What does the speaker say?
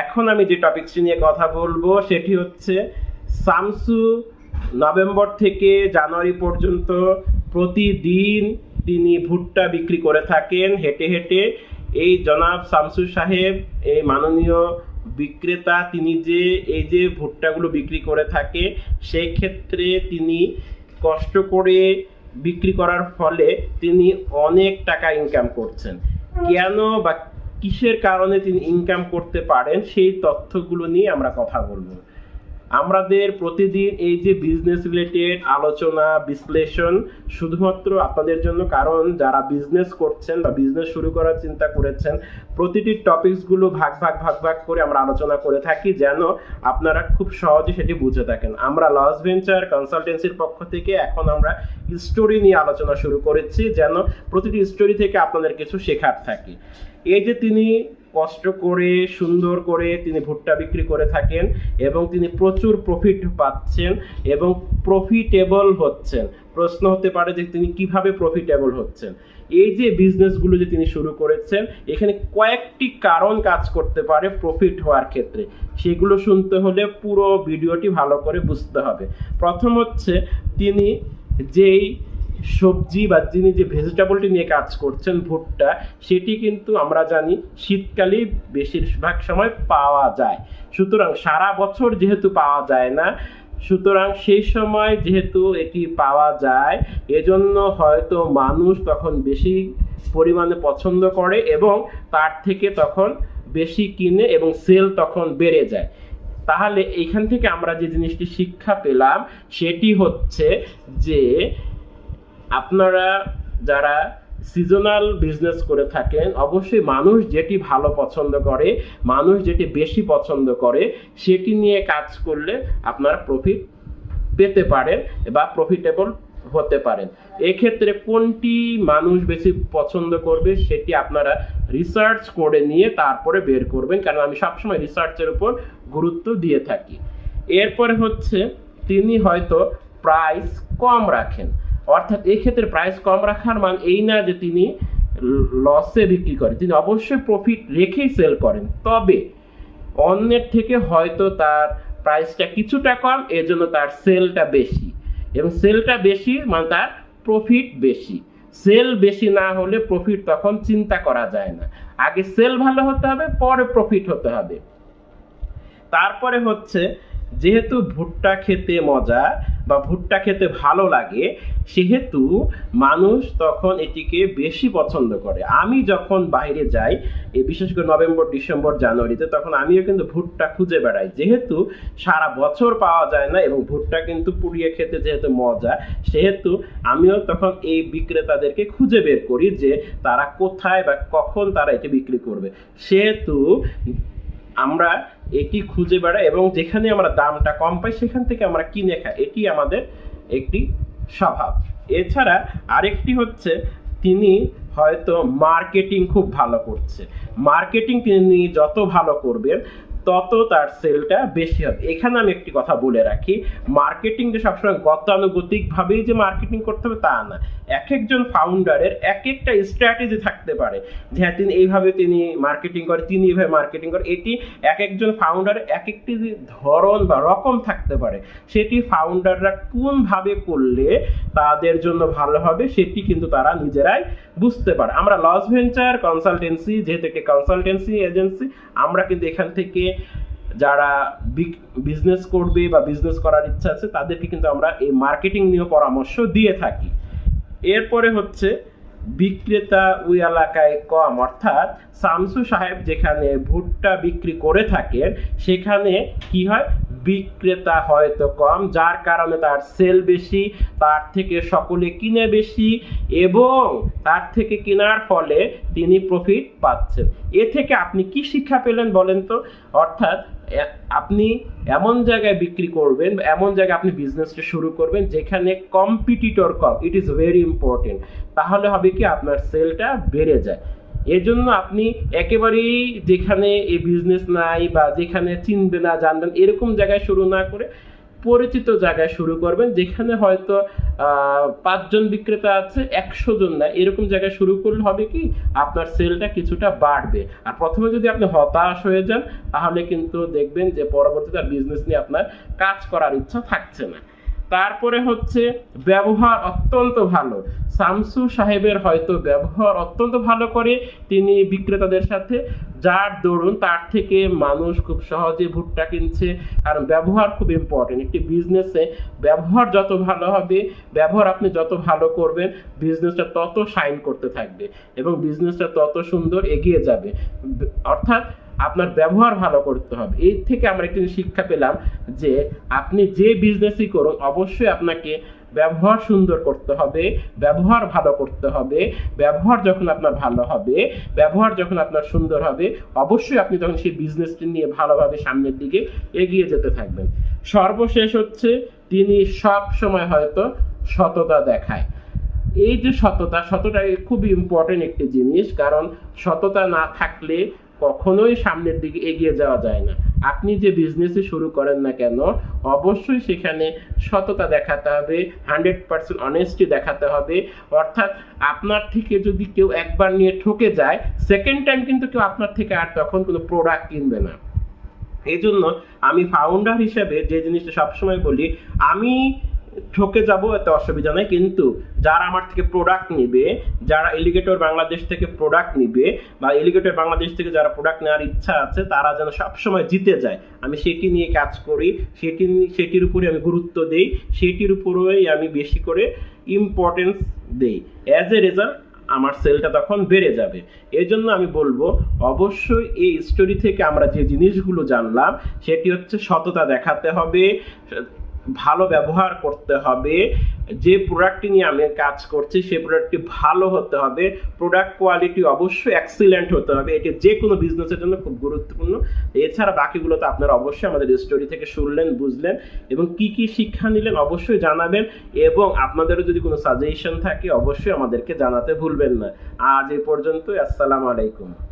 এখন আমি যে টপিকটি নিয়ে কথা বলব, সেটি হচ্ছে সামসু নভেম্বর থেকে জানুয়ারি পর্যন্ত প্রতিদিন তিনি ভুট্টা বিক্রি করে থাকেন। হেঁটে হেঁটে এই জনাব শামসু সাহেব, এই মাননীয় বিক্রেতা, তিনি যে, এই যে ভুট্টাগুলো বিক্রি করে থাকে, সেই ক্ষেত্রে তিনি কষ্ট করে বিক্রি করার ফলে তিনি অনেক টাকা ইনকাম করছেন। কেন বা কিসের কারণে তিনি ইনকাম করতে পারেন সেই তথ্যগুলো নিয়ে আমরা কথা বলব। আমাদের প্রতিদিন এই যে বিজনেস রিলেটেড আলোচনা, বিশ্লেষণ, শুধুমাত্র আপনাদের জন্য, কারণ যারা বিজনেস করছেন বা বিজনেস শুরু করার চিন্তা করেছেন, প্রতিটি টপিকসগুলো ভাগ ভাগ ভাগ ভাগ করে আমরা আলোচনা করে থাকি যেন আপনারা খুব সহজে সেটি বুঝে থাকেন। আমরা লস ভেঞ্চার কনসালটেন্সির পক্ষ থেকে এখন আমরা স্টোরি নিয়ে আলোচনা শুরু করেছি যেন প্রতিটি স্টোরি থেকে আপনাদের কিছু শেখার থাকে। এই যে তিনি কষ্ট করে, সুন্দর করে তিনি ভুট্টা বিক্রি করে থাকেন এবং তিনি প্রচুর প্রফিট পাচ্ছেন এবং প্রফিটেবল হচ্ছেন। প্রশ্ন হতে পারে যে তিনি কীভাবে প্রফিটেবল হচ্ছেন? এই যে বিজনেসগুলো যে তিনি শুরু করেছেন, এখানে কয়েকটি কারণ কাজ করতে পারে প্রফিট হওয়ার ক্ষেত্রে। সেগুলো শুনতে হলে পুরো ভিডিওটি ভালো করে বুঝতে হবে। প্রথম হচ্ছে, তিনি যেই সবজি বা যিনি যে ভেজিটেবলটি নিয়ে কাজ করছেন ভুট্টা, সেটি কিন্তু আমরা জানি শীতকালেই বেশিরভাগ সময় পাওয়া যায়। সুতরাং সারা বছর যেহেতু পাওয়া যায় না, সুতরাং সেই সময় যেহেতু এটি পাওয়া যায়, এজন্য হয়তো মানুষ তখন বেশি পরিমাণে পছন্দ করে এবং তার থেকে তখন বেশি কিনে এবং সেল তখন বেড়ে যায়। তাহলে এইখান থেকে আমরা যে জিনিসটি শিক্ষা পেলাম, সেটি হচ্ছে যে আপনারা যারা সিজনাল বিজনেস করে থাকেন, অবশ্যই মানুষ যেটি ভালো পছন্দ করে, মানুষ যেটি বেশি পছন্দ করে, সেটি নিয়ে কাজ করলে আপনারা প্রফিট পেতে পারেন বা প্রফিটেবল হতে পারেন। এক্ষেত্রে কোনটি মানুষ বেশি পছন্দ করবে, সেটি আপনারা রিসার্চ করে নিয়ে তারপরে বের করবেন, কারণ আমি সবসময় রিসার্চের উপর গুরুত্ব দিয়ে থাকি। এরপরে হচ্ছে, তিনি হয়তো প্রাইস কম রাখেন। অর্থাৎ এই ক্ষেত্রে প্রাইস কম রাখার মান এই না যে তিনি লসে বিক্রি করেন, তিনি অবশ্যই প্রফিট রেখেই সেল করেন। তবে অন্যের থেকে হয়তো তার প্রাইসটা কিছুটা কম, এজন্য তার সেলটা বেশি। এবং সেলটা বেশি মানে তার প্রফিট বেশি। সেল বেশি না হলে প্রফিট তখন চিন্তা করা যায় না। আগে সেল ভালো হতে হবে, পরে প্রফিট হতে হবে। তারপরে হচ্ছে, যেহেতু ভুট্টা খেতে মজা বা ভুট্টা খেতে ভালো লাগে, সেহেতু মানুষ তখন এটিকে বেশি পছন্দ করে। আমি যখন বাইরে যাই বিশেষ করে নভেম্বর, ডিসেম্বর, জানুয়ারিতে, তখন আমিও কিন্তু ভুট্টা খুঁজে বেড়াই। যেহেতু সারা বছর পাওয়া যায় না এবং ভুট্টা কিন্তু পুড়িয়ে খেতে যেহেতু মজা, সেহেতু আমিও তখন এই বিক্রেতাদেরকে খুঁজে বের করি যে তারা কোথায় বা কখন তারা এটি বিক্রি করবে। সেহেতু আমরা এটি খুঁজে বেড়াই এবং যেখানে আমরা দামটা কম পাই, সেখান থেকে আমরা কিনে খাই। এটি আমাদের একটি স্বভাব। এছাড়া আরেকটি হচ্ছে, তিনি হয়তো মার্কেটিং খুব ভালো করছে। মার্কেটিং তিনি যত ভালো করবেন, তত তার সেলটা বেশি হবে। এখানে আমি একটি কথা বলে রাখি, মার্কেটিং যে সবসময় গতানুগতিকভাবেই যে মার্কেটিং করতে হবে তা না। এক একজন ফাউন্ডারের এক একটা স্ট্র্যাটেজি থাকতে পারে। যে হ্যাঁ তিনি এইভাবে তিনি মার্কেটিং করে, তিনি এইভাবে মার্কেটিং করে, এটি এক একজন ফাউন্ডার এক একটি ধরন বা রকম থাকতে পারে। সেটি ফাউন্ডাররা কোনভাবে করলে তাদের জন্য ভালো হবে, সেটি কিন্তু তারা নিজেরাই বুঝতে পারে। আমরা লস ভেঞ্চার কনসালটেন্সি যেহেতু একটি কনসালটেন্সি এজেন্সি আমরা কিন্তু এখান থেকে যারা বিজনেস করবে বা বিজনেস করার ইচ্ছা আছে, তাদেরকে কিন্তু আমরা এই মার্কেটিং নিয়ে পরামর্শ দিয়ে থাকি। এরপরে হচ্ছে বিক্রেতা ওই এলাকায় কম, অর্থাৎ শামসু সাহেব যেখানে ভুট্টা বিক্রি করে থাকেন, সেখানে কি হয়? বিক্রেতা হয়তো কম, যার কারণে তার সেল বেশি, তার থেকে সকলে কিনে বেশি এবং তার থেকে কেনার ফলে তিনি প্রফিট পাচ্ছেন। এ থেকে আপনি কি শিক্ষা পেলেন বলেন তো? অর্থাৎ আপনি এমন জায়গায় বিক্রি করবেন, এমন জায়গায় আপনি বিজনেসটা শুরু করবেন যেখানে কম্পিটিটর কম। ইট ইজ ভেরি ইম্পর্টেন্ট তাহলে হবে কি আপনার সেলটা বেড়ে যায়। এজন্য আপনি একেবারেই যেখানে এই বিজনেস নাই বা যেখানে চিনবে না জানবেন এরকম জায়গায় শুরু না করে পরিচিত জায়গায় শুরু করবেন, যেখানে হয়তো পাঁচজন বিক্রেতা আছে, একশো জন না, এরকম জায়গায় শুরু করলে হবে কি, আপনার সেলটা কিছুটা বাড়বে। আর প্রথমে যদি আপনি হতাশ হয়ে যান, তাহলে কিন্তু দেখবেন যে পরবর্তীতে আর বিজনেস নিয়ে আপনার কাজ করার ইচ্ছা থাকছে না। তারপরে হচ্ছে ব্যবহার অত্যন্ত ভালো। শামসু সাহেবের হয়তো ব্যবহার অত্যন্ত ভালো করে তিনি বিক্রেতাদের সাথে যার দরুন তার থেকে মানুষ খুব সহজে ভুট্টা কিনছে। কারণ ব্যবহার খুব ইম্পর্টেন্ট একটি বিজনেসে ব্যবহার যত ভালো হবে, ব্যবহার আপনি যত ভালো করবেন বিজনেসটা তত শাইন করতে থাকবে এবং বিজনেসটা তত সুন্দর এগিয়ে যাবে। অর্থাৎ আপনার ব্যবহার ভালো করতে হবে। এই থেকে আমরা একটি শিক্ষা পেলাম যে আপনি যে বিজনেসই করুন, অবশ্যই আপনাকে ব্যবহার সুন্দর করতে হবে, ব্যবহার ভালো করতে হবে, ব্যবহার যখন আপনার ভালো হবে, ব্যবহার যখন আপনার সুন্দর হবে, অবশ্যই আপনি তখন সেই বিজনেসটি নিয়ে ভালোভাবে সামনের দিকে এগিয়ে যেতে থাকবেন। সর্বশেষ হচ্ছে, তিনি সব সময় হয়তো সততা দেখায়। এই যে সততা সততা খুবই ইম্পর্টেন্ট একটি জিনিস, কারণ সততা না থাকলে কখনোই সামনের দিকে এগিয়ে যাওয়া যায় না। আপনি যে বিজনেসে শুরু করেন না কেন, অবশ্যই সেখানে সততা দেখাতে হবে হান্ড্রেড পার্সেন্ট অনেস্টি দেখাতে হবে। অর্থাৎ আপনার থেকে যদি কেউ একবার নিয়ে ঠকে যায় সেকেন্ড টাইম কিন্তু কেউ আপনার থেকে আর তখন কোনো প্রোডাক্ট কিনবে না। এই জন্য আমি ফাউন্ডার হিসেবে যে জিনিসটা সবসময় বলি, আমি ঠকে যাব, এতে অসুবিধা নেই। কিন্তু যারা আমার থেকে প্রোডাক্ট নিবে, যারা এলিগেটর বাংলাদেশ থেকে প্রোডাক্ট নিবে, বা এলিগেটর বাংলাদেশ থেকে যারা প্রোডাক্ট নেওয়ার ইচ্ছা আছে, তারা যেন সবসময় জিতে যায়। আমি সেটি নিয়ে কাজ করি, সেটি সেটির উপরে আমি গুরুত্ব দেই, সেটির উপরেই আমি বেশি করে ইম্পর্টেন্স দেই। অ্যাজ এ রেজাল্ট আমার সেলটা তখন বেড়ে যাবে। এই জন্য আমি বলব, অবশ্যই এই স্টোরি থেকে আমরা যে জিনিসগুলো জানলাম, সেটি হচ্ছে সততা দেখাতে হবে ভালো ব্যবহার করতে হবে। যে প্রোডাক্টটি নিয়ে আমি কাজ করছি, সেই প্রোডাক্টটি ভালো হতে হবে। প্রোডাক্ট কোয়ালিটি অবশ্যই এক্সিলেন্ট হতে হবে। এটি যে কোনো বিজনেসের জন্য খুব গুরুত্বপূর্ণ। এছাড়া বাকিগুলো তো আপনারা অবশ্যই আমাদের স্টোরি থেকে শুনলেন, বুঝলেন এবং কি কি শিক্ষা নিলেন অবশ্যই জানাবেন এবং আপনাদেরও যদি কোনো সাজেশন থাকে, অবশ্যই আমাদেরকে জানাতে ভুলবেন না। আজ এ পর্যন্ত আসসালামু আলাইকুম।